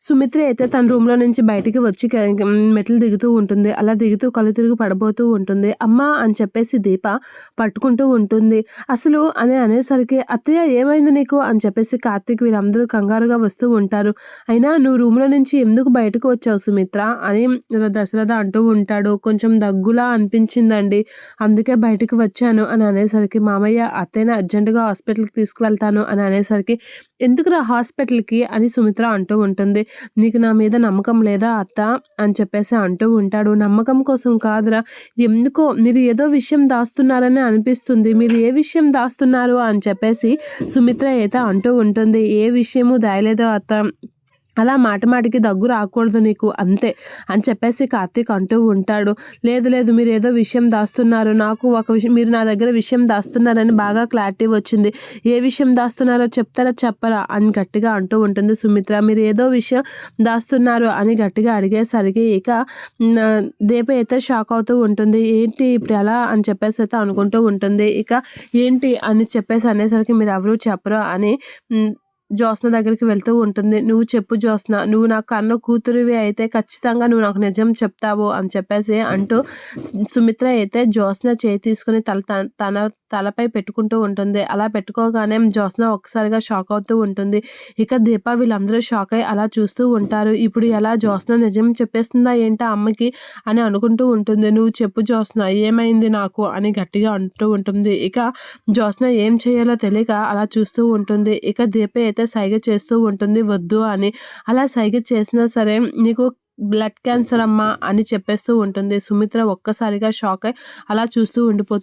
సుమిత్ర అయితే తన రూమ్లో నుంచి బయటికి వచ్చి మెట్లు దిగుతూ ఉంటుంది. అలా దిగుతూ కళ్ళు తిరిగి పడబోతూ ఉంటుంది. అమ్మ అని చెప్పేసి దీప పట్టుకుంటూ ఉంటుంది. అసలు అని అనేసరికి అత్తయ్య ఏమైంది నీకు? అని చెప్పేసి కార్తీక్ వీరందరూ కంగారుగా వస్తూ ఉంటారు. అయినా నువ్వు రూమ్లో నుంచి ఎందుకు బయటకు వచ్చావు సుమిత్ర? అని దశరథ అంటూ ఉంటాడు. కొంచెం దగ్గులా అనిపించిందండి. అందుకే బయటకు వచ్చాను అని అనేసరికి మామయ్య అత్తయ్యని అర్జెంటుగా హాస్పిటల్కి తీసుకువెళ్తాను అని అనేసరికి ఎందుకురా హాస్పిటల్కి? అని సుమిత్ర అంటూ ఉంటుంది. నీకు నా మీద నమ్మకం లేదా అత్త? అని చెప్పేసి అంటూ ఉంటాడు. నమ్మకం కోసం కాదురా. ఎందుకో మీరు ఏదో విషయం దాస్తున్నారని అనిపిస్తుంది. మీరు ఏ విషయం దాస్తున్నారు? అని చెప్పేసి సుమిత్ర అయితే అంటూ ఉంటుంది. ఏ విషయము దాయలేదో అత్త? అలా మాట మాటికి దగ్గు రాకూడదు నీకు అంతే. అని చెప్పేసి కార్తీక్ అంటూ ఉంటాడు. లేదు లేదు మీరు ఏదో విషయం దాస్తున్నారు. నాకు ఒక విషయం మీరు నా దగ్గర విషయం దాస్తున్నారని బాగా క్లారిటీ వచ్చింది. ఏ విషయం దాస్తున్నారో చెప్తారా చెప్పరా అని గట్టిగా అంటూ ఉంటుంది సుమిత్ర. మీరు ఏదో విషయం దాస్తున్నారు అని గట్టిగా అడిగేసరికి ఇక దీప అయితే షాక్ అవుతూ ఉంటుంది. ఏంటి ఇప్పుడు ఎలా అని చెప్పేసి అయితే అనుకుంటూ ఉంటుంది. ఇక ఏంటి అని చెప్పేసి అనేసరికి మీరు ఎవరు చెప్పరు అని జ్యోత్స్న దగ్గరికి వెళ్తూ ఉంటుంది. నువ్వు చెప్పు జ్యోత్స్న నువ్వు నా కన్న కూతురివి అయితే ఖచ్చితంగా నువ్వు నాకు నిజం చెప్తావు అని చెప్పేసి అంటూ సుమిత్ర అయితే జ్యోత్స్న చేయి తీసుకుని తల తన- తన తలపై పెట్టుకుంటూ ఉంటుంది. అలా పెట్టుకోగానే జ్యోత్స్న ఒక్కసారిగా షాక్ అవుతూ ఉంటుంది. ఇక దీప వీళ్ళందరూ షాక్ అయి అలా చూస్తూ ఉంటారు. ఇప్పుడు ఎలా జ్యోత్స్న నిజం చెప్పేస్తుందా ఏంటా అమ్మకి? అని అనుకుంటూ ఉంటుంది. నువ్వు చెప్పు జ్యోత్స్న ఏమైంది నాకు? అని గట్టిగా అంటూ ఉంటుంది. ఇక జ్యోత్స్న ఏం చేయాలో తెలియక అలా చూస్తూ ఉంటుంది. ఇక దీప అయితే సైగ చేస్తూ ఉంటుంది వద్దు అని. అలా సైగ చేసినా సరే నీకు బ్లడ్ క్యాన్సర్ అమ్మా అని చెప్పేస్తూ ఉంటుంది. సుమిత్ర ఒక్కసారిగా షాక్ అయి అలా చూస్తూ ఉండిపోతుంది